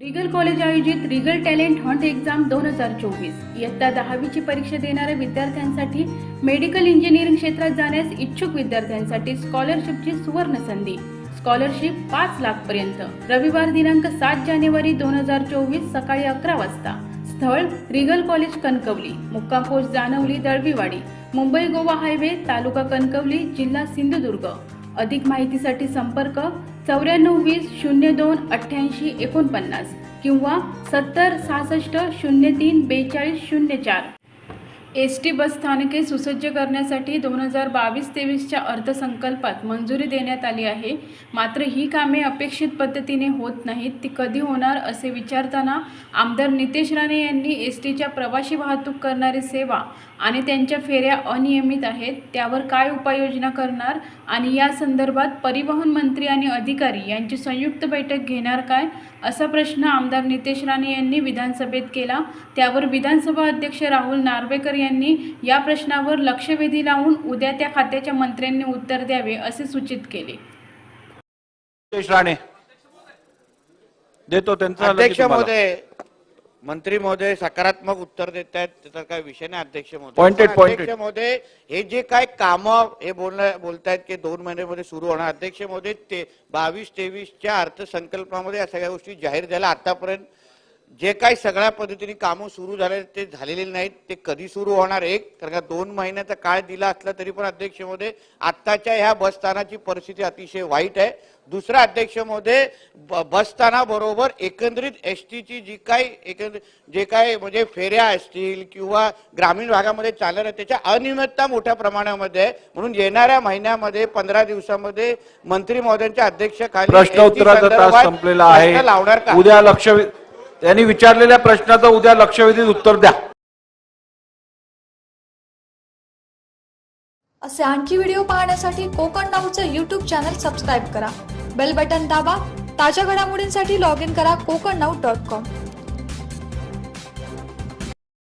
Regal college आयोजित Regal talent hunt exam दोन हजार चोवीस. इयत्ता दहावीची परीक्षा देणाऱ्या विद्यार्थ्यांसाठी मेडिकल इंजिनिअरिंग क्षेत्रात जाण्यास इच्छुक विद्यार्थ्यांसाठी स्कॉलरशिपची सुवर्ण संधी. स्कॉलरशिप पाच लाख पर्यंत. रविवार दिनांक सात जानेवारी दोन हजार चोवीस सकाळी अकरा वाजता. स्थळ रिगल कॉलेज कणकवली. मुक्काम पोस्ट जानवली दळवीवाडी. मुंबई गोवा हायवे तालुका कणकवली जिल्हा सिंधुदुर्ग. अधिक माहितीसाठी संपर्क चौऱ्याण्णव वीस शून्य दोन अठ्ठ्याऐंशी एकोणपन्नास किंवा सत्तर सहासष्ट शून्य तीन बेचाळीस शून्य चार. एस टी बस स्थानके सुसज्ज करण्यासाठी दोन हजार बावीस तेवीसच्या अर्थसंकल्पात मंजुरी देण्यात आली आहे. मात्र ही कामे अपेक्षित पद्धतीने होत नाहीत. ती कधी होणार असे विचारताना आमदार नितेश राणे यांनी एस टीच्या प्रवासी वाहतूक करणारी सेवा आणि त्यांच्या फेऱ्या अनियमित आहेत. त्यावर काय उपाययोजना करणार आणि या संदर्भात परिवहन मंत्री आणि अधिकारी यांची संयुक्त बैठक घेणार काय असा प्रश्न आमदार नितेश राणे यांनी विधानसभेत केला. त्यावर विधानसभा अध्यक्ष राहुल नार्वेकर यांनी या प्रश्नावर लक्षवेधी लावून उद्या त्या खात्याच्या मंत्र्यांनी उत्तर द्यावे असे सूचित केले. राणे देतो त्यांचा अध्यक्ष महोदय मंत्री महोदय सकारात्मक उत्तर देत आहेत त्याचा काय विषय नाही अध्यक्ष महोदय. अध्यक्ष महोदय हे जे काय काम हे बोलणं बोलतायत की दोन महिन्यामध्ये सुरू होणार. अध्यक्ष महोदय ते बावीस तेवीसच्या अर्थसंकल्पामध्ये या सगळ्या गोष्टी जाहीर झाल्या. आतापर्यंत जे काही सगळ्या पद्धतीने कामं सुरू झाले ते झालेले नाहीत ते कधी सुरू होणार एक कारण का दोन महिन्याचा काळ दिला असला तरी पण अध्यक्ष महोदय आत्ताच्या ह्या बसस्थानाची परिस्थिती अतिशय वाईट आहे. दुसरा अध्यक्ष महोदय ब- बसस्थानाबरोबर एकंदरीत एस टीची जी काही एकंदरीत जे काय म्हणजे फेऱ्या असतील किंवा ग्रामीण भागामध्ये चालणार त्याच्या अनियमितता मोठ्या प्रमाणामध्ये आहे. म्हणून येणाऱ्या महिन्यामध्ये पंधरा दिवसामध्ये मंत्री महोदयांच्या अध्यक्षाखाली प्रश्न लावणार आहे. का? उद्या लक्ष त्यांनी विचारलेल्या प्रश्नाचं उद्या लक्षवेधीत उत्तर द्या. असे आणखी व्हिडिओ पाहण्यासाठी कोकण नाऊचं यूट्यूब चॅनल सबस्क्राईब करा. बेल बटन दाबा. ताज्या घडामोडींसाठी लॉग इन करा कोकण नाऊ डॉट कॉम